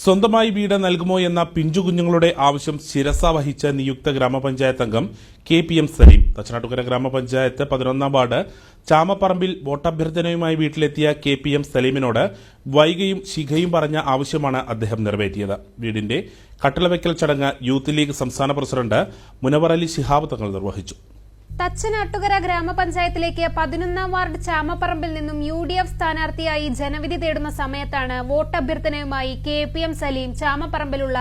സ്വന്തമായി വീട് നൽകുമോ എന്ന പിഞ്ചു കുഞ്ഞുങ്ങളുടെ ആവശ്യം ശിരസ വഹിച്ച നിയുക്ത ഗ്രാമപഞ്ചായത്ത് അംഗം K P M Salim. Thachanattukara ഗ്രാമപഞ്ചായത്ത് പതിനൊന്നാം വാർഡ് ചാമപ്പറമ്പിൽ വോട്ടഭ്യർത്ഥനയുമായി വീട്ടിലെത്തിയ കെ പി എം സലീമിനോട് വൈകയും ശിഖയും പറഞ്ഞ ആവശ്യമാണ് അദ്ദേഹം നിറവേറ്റിയത്. വീടിന്റെ കട്ടിളവയ്ക്കൽ ചടങ്ങ് യൂത്ത് ലീഗ് സംസ്ഥാന പ്രസിഡന്റ് മുനവർ അലി ശിഹാബ് തങ്ങൾ നിർവഹിച്ചു. തച്ചനാട്ടുകര ഗ്രാമപഞ്ചായത്തിലേക്ക് പതിനൊന്നാം വാർഡ് ചാമപ്പറമ്പിൽ നിന്നും യു ഡി എഫ് സ്ഥാനാർത്ഥിയായി ജനവിധി തേടുന്ന സമയത്താണ് വോട്ടഭ്യർത്ഥനയുമായി കെ പി എം സലീം ചാമപ്പറമ്പിലുള്ള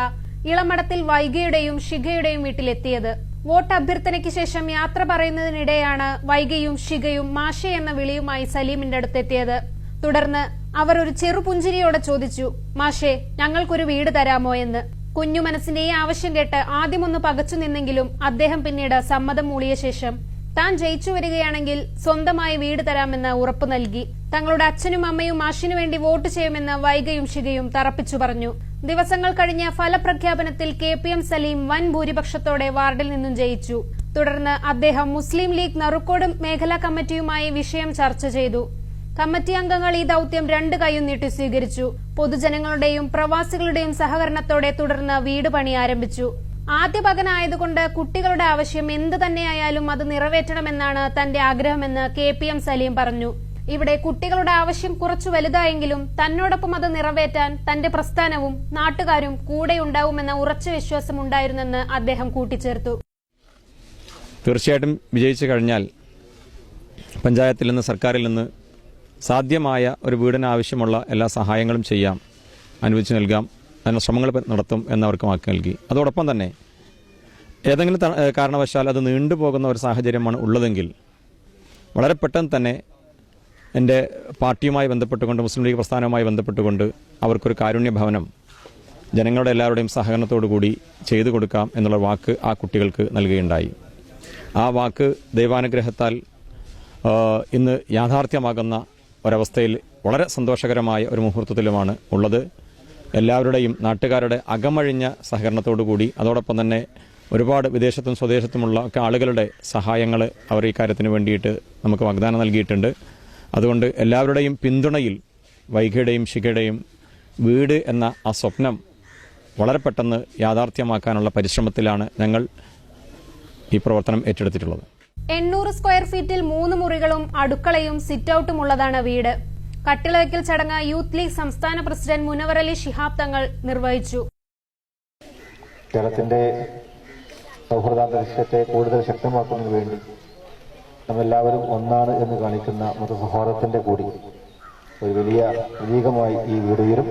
ഇളമടത്തിൽ വൈഗയുടെയും ഷിഗയുടെയും വീട്ടിലെത്തിയത്. വോട്ടഭ്യർത്ഥനയ്ക്ക് ശേഷം യാത്ര പറയുന്നതിനിടെയാണ് വൈഗയും ഷിഗയും മാഷെ എന്ന വിളിയുമായി സലീമിന്റെ അടുത്തെത്തിയത്. തുടർന്ന് അവർ ഒരു ചെറുപുഞ്ചിരിയോടെ ചോദിച്ചു മാഷെ ഞങ്ങൾക്കൊരു വീട് തരാമോ? എന്ന്. കുഞ്ഞു മനസ്സിന്റെ ഈ ആവശ്യം കേട്ട് ആദ്യമൊന്ന് പകച്ചു നിന്നെങ്കിലും അദ്ദേഹം പിന്നീട് സമ്മതം മൂളിയ ശേഷം താൻ ജയിച്ചു വരികയാണെങ്കിൽ സ്വന്തമായി വീട് തരാമെന്ന് ഉറപ്പു നൽകി. തങ്ങളുടെ അച്ഛനും അമ്മയും മാഷിനു വേണ്ടി വോട്ട് ചെയ്യുമെന്ന് വൈകയും ശികയും തറപ്പിച്ചു പറഞ്ഞു. ദിവസങ്ങൾ കഴിഞ്ഞ ഫലപ്രഖ്യാപനത്തിൽ കെ പി എം സലീം വൻ ഭൂരിപക്ഷത്തോടെ വാർഡിൽ നിന്നും ജയിച്ചു. തുടർന്ന് അദ്ദേഹം മുസ്ലിം ലീഗ് നറുക്കോട് മേഖലാ കമ്മിറ്റിയുമായി വിഷയം ചർച്ച ചെയ്തു. കമ്മിറ്റി അംഗങ്ങൾ ഈ ദൌത്യം രണ്ട് കൈയും നീട്ടി സ്വീകരിച്ചു. പൊതുജനങ്ങളുടെയും പ്രവാസികളുടെയും സഹകരണത്തോടെ തുടർന്ന് വീട് പണി ആരംഭിച്ചു. ആദ്യ പകനായതുകൊണ്ട് കുട്ടികളുടെ ആവശ്യം എന്ത് തന്നെയായാലും അത് നിറവേറ്റണമെന്നാണ് തന്റെ ആഗ്രഹമെന്ന് കെ പി എം സലീം പറഞ്ഞു. ഇവിടെ കുട്ടികളുടെ ആവശ്യം കുറച്ചു വലുതായെങ്കിലും തന്നോടൊപ്പം അത് നിറവേറ്റാൻ തന്റെ പ്രസ്ഥാനവും നാട്ടുകാരും കൂടെയുണ്ടാവുമെന്ന ഉറച്ച വിശ്വാസം ഉണ്ടായിരുന്നെന്ന് അദ്ദേഹം കൂട്ടിച്ചേർത്തു. തീർച്ചയായിട്ടും വിജയിച്ചു കഴിഞ്ഞാൽ പഞ്ചായത്തിൽ നിന്ന് സർക്കാരിൽ നിന്ന് സാധ്യമായ ഒരു വീടിന് ആവശ്യമുള്ള എല്ലാ സഹായങ്ങളും ചെയ്യാം. അനുവദിച്ചു നൽകാം. അതിന് ശ്രമങ്ങൾ നടത്തും എന്നവർക്ക് വാക്ക് നൽകി. അതോടൊപ്പം തന്നെ ഏതെങ്കിലും കാരണവശാൽ അത് നീണ്ടുപോകുന്ന ഒരു സാഹചര്യമാണ് ഉള്ളതെങ്കിൽ വളരെ പെട്ടെന്ന് തന്നെ എന്റെ പാർട്ടിയുമായി ബന്ധപ്പെട്ടുകൊണ്ട് മുസ്ലിം ലീഗ് പ്രസ്ഥാനവുമായി ബന്ധപ്പെട്ടുകൊണ്ട് അവർക്കൊരു കാരുണ്യ ഭവനം ജനങ്ങളുടെ എല്ലാവരുടെയും സഹകരണത്തോടു കൂടി ചെയ്തു കൊടുക്കാം എന്നുള്ള വാക്ക് ആ കുട്ടികൾക്ക് നൽകുകയുണ്ടായി. ആ വാക്ക് ദൈവാനുഗ്രഹത്താൽ ഇന്ന് യാഥാർത്ഥ്യമാകുന്ന ഒരവസ്ഥയിൽ വളരെ സന്തോഷകരമായ ഒരു മുഹൂർത്തത്തിലുമാണ് ഉള്ളത്. എല്ലാവരുടെയും നാട്ടുകാരുടെ അകമഴിഞ്ഞ സഹകരണത്തോടു കൂടി അതോടൊപ്പം തന്നെ ഒരുപാട് വിദേശത്തും സ്വദേശത്തുമുള്ള ഒക്കെ ആളുകളുടെ സഹായങ്ങൾ അവർ ഈ കാര്യത്തിന് വേണ്ടിയിട്ട് നമുക്ക് വാഗ്ദാനം നൽകിയിട്ടുണ്ട്. അതുകൊണ്ട് എല്ലാവരുടെയും പിന്തുണയിൽ വൈകിയുടെയും ശിഖയുടെയും വീട് എന്ന ആ സ്വപ്നം വളരെ പെട്ടെന്ന് യാഥാർത്ഥ്യമാക്കാനുള്ള പരിശ്രമത്തിലാണ് ഞങ്ങൾ ഈ പ്രവർത്തനം ഏറ്റെടുത്തിട്ടുള്ളത്. എണ്ണൂറ് സ്ക്വയർ ഫീറ്റിൽ മൂന്ന് മുറികളും അടുക്കളയും സിറ്റൌട്ടും ഉള്ളതാണ് വീട്. കട്ടിളവയ്ക്കൽ ചടങ്ങ് യൂത്ത് ലീഗ് സംസ്ഥാന പ്രസിഡന്റ് മുനവറലി ശിഹാബ് തങ്ങൾ നിർവഹിച്ചു. കേരളത്തിന്റെ സൗഹൃദാന്തരീക്ഷത്തെ കൂടുതൽ ശക്തമാക്കുന്നതിന് വേണ്ടി നമ്മെല്ലാവരും ഒന്നാണ് എന്ന് കാണിക്കുന്ന മതസൗഹാർദ്ദത്തിന്റെ കൂടി ഒരു വലിയ പ്രതീകമായി ഈ വീട് ഉയരും.